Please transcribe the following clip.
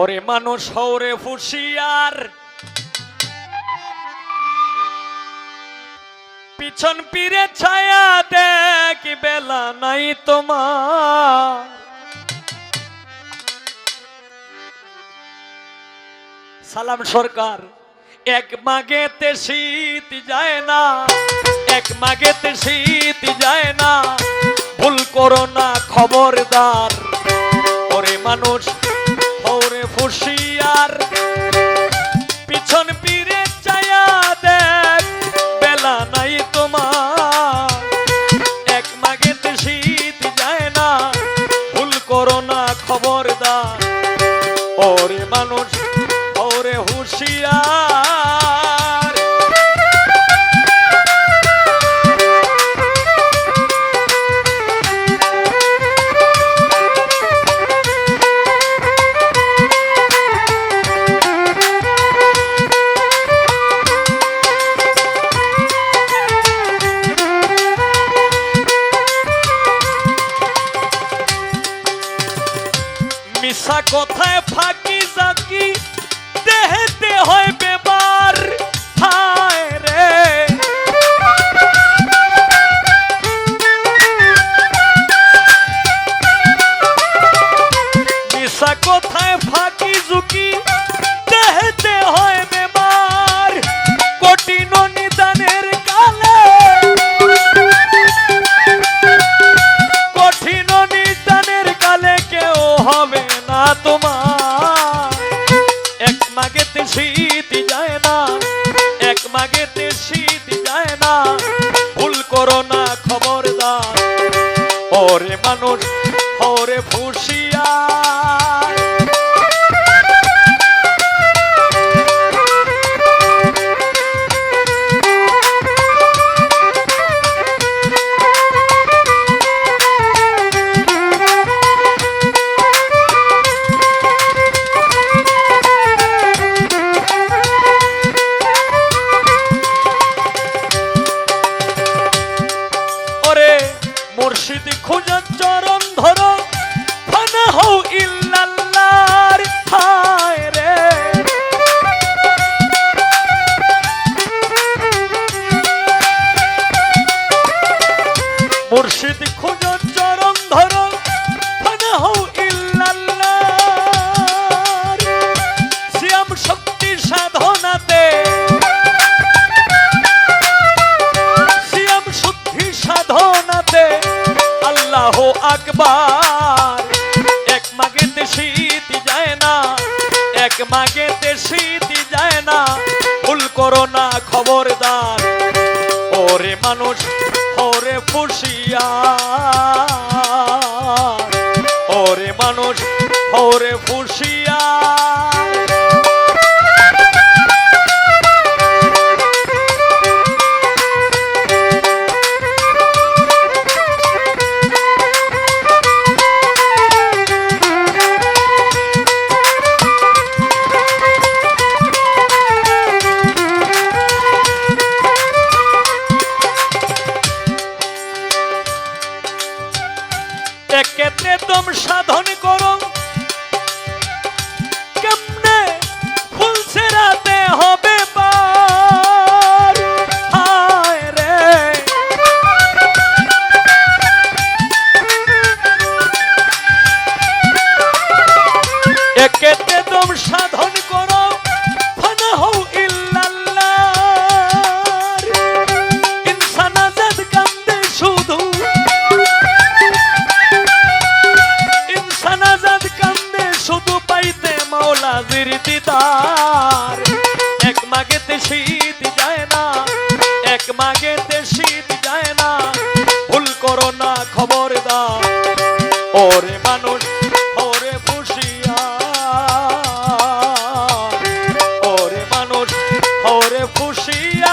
ওরে মানুষ হৌরে ফুসিয়ার পিছন পিরে ছায়া দেখ, বেলা নাই তোমার। সালাম সরকার, এক মাগেতে শীত যায় না, এক মাগেতে শীত যায় না। ভুল করো না, খবরদার। তোমার। এক শীত যায় না ভুল খবরদার। ওরে মানুষ ওরে হুশিয়ার। কথায় ফাঁকি জাকি? দেহেতে হয় বেমার। হায় রে। কথায় ফাঁকি ঝুঁকি? দেহেতে হয় বেমার। কঠিন নিদানের কালে। কঠিন নিদানের কালে কেউ হবে তোমার। এক মাগেতে শীত যায় এক মাগেতে শীত যায় না। ভুল করো না খবরদার, ওরে মানুষ, ওরে ফুসিয়া আকবার। এক মাগেতে শীত যায় না। এক মাগেতে শীত যায় না। ভুল করো না, খবরদার। ওরে মানুষ ফুসিয়া ওরে মানুষ ওরে ফুসিয়া একেতে দম শুধু পাইতে মাওলাজির দিদার। এক মাগেতে শীত যায় না, এক মাগেতে শীত যায় না। ভুল করো না খবরদার, ওরে মানুষ, ওরে ফুসিয়া ওরে মানুষ, ওরে ফুসিয়া